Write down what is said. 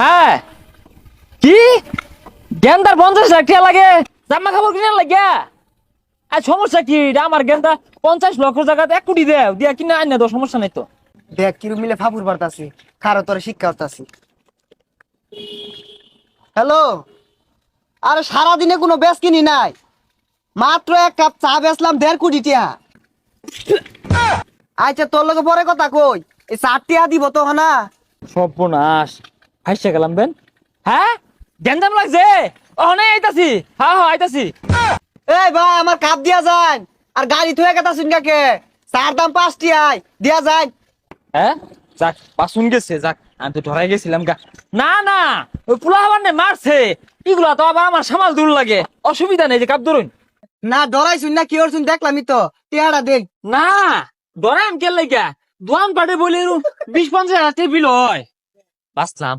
হ্যাঁ। কি? গেন্দার পঞ্চাশ লাখ টাকা লাগে। জামা কাপড় কিনে লাগিয়া? আর সমস্যা কি? আমার গেন্দা পঞ্চাশ লক্ষ জায়গাতে এক কোটি দেও। দিয়া কিনা আইনা তো সমস্যা নাই তো। দেখ কিরু মিলে ফাপুর পারতাছি খারো তোর শিক্ষা হতাছি হ্যালো আরে সারাদিনে কোনো বেশ কিনি নাই। মাত্র এক কাপ চা বেচলাম দেড় কোটি টিয়া। আচ্ছা তোর লগে পরে কথা কই। এই চার টিয়া দিব তো না সর্বনাশ। হাসছে গেলাম বেন হ্যাঁ? গেন্দাম লাগছে? অহনে আইতাছি। হ্যাঁ হ্যাঁ আইতাছি। এই ভাই আমার কাপ দিয়া যান। আর গাড়ি থুয়ে গেতা শুনগাকে চার দাম পাঁচ টিয়াই দিয়া যান। হ্যাঁ? যাক পাসুন গেছে যাক। আমি তো ধরাই গেছিলাম গা। না না ওই পোলা আবার নে মারছে। এগুলা তো আবার আমার সামাল দূর লাগে। অসুবিধা নেই যে কাপ ধরুন। না ডরাই শুন না কি ওর শুন দেখলামই তো। টিয়াটা দেখ না ধরে আমি কে লাগা। দোয়ান পাটে বলে বিশ পঞ্চাশ হাজার বিল হয়। বাঁচলাম।